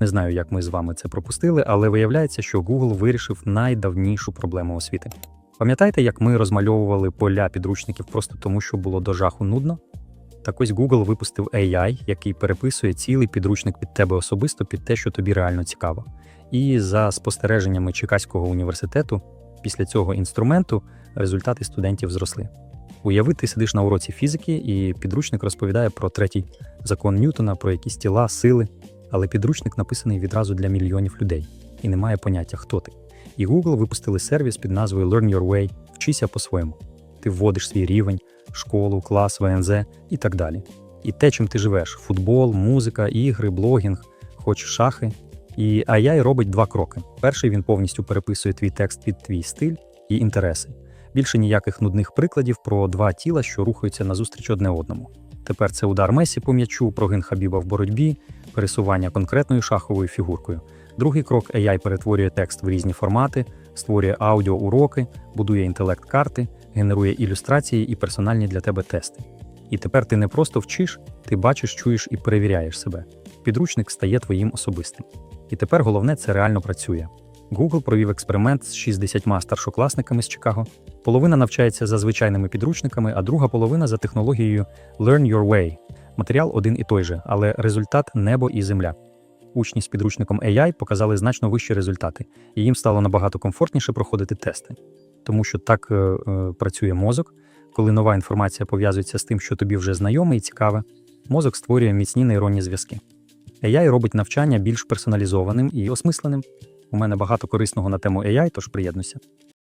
Не знаю, як ми з вами це пропустили, але виявляється, що Google вирішив найдавнішу проблему освіти. Пам'ятаєте, як ми розмальовували поля підручників просто тому, що було до жаху нудно? Так ось Google випустив AI, який переписує цілий підручник під тебе особисто під те, що тобі реально цікаво. І за спостереженнями Чикаського університету, після цього інструменту результати студентів зросли. Уяви, ти сидиш на уроці фізики, і підручник розповідає про третій закон Ньютона, про якісь тіла, сили, але підручник написаний відразу для мільйонів людей і немає поняття, хто ти. І Google випустили сервіс під назвою Learn Your Way, вчися по-своєму. Ти вводиш свій рівень, школу, клас, ВНЗ і так далі. І те, чим ти живеш: футбол, музика, ігри, блогінг, хоч шахи. І AI робить два кроки. Перший він повністю переписує твій текст під твій стиль і інтереси. Більше ніяких нудних прикладів про два тіла, що рухаються назустріч одне одному. Тепер це удар Месі по м'ячу, прогин Хабіба в боротьбі, пересування конкретною шаховою фігуркою. Другий крок AI перетворює текст в різні формати, створює аудіоуроки, будує інтелект-карти, генерує ілюстрації і персональні для тебе тести. І тепер ти не просто вчиш, ти бачиш, чуєш і перевіряєш себе. Підручник стає твоїм особистим. І тепер головне це реально працює. Google провів експеримент з 60 старшокласниками з Чикаго. Половина навчається за звичайними підручниками, а друга половина за технологією Learn Your Way. Матеріал один і той же, але результат небо і земля. Учні з підручником AI показали значно вищі результати, і їм стало набагато комфортніше проходити тести. Тому що так е, е, працює мозок, коли нова інформація пов'язується з тим, що тобі вже знайоме і цікаве, мозок створює міцні нейронні зв'язки. AI робить навчання більш персоналізованим і осмисленим. У мене багато корисного на тему AI, тож приєднуйся.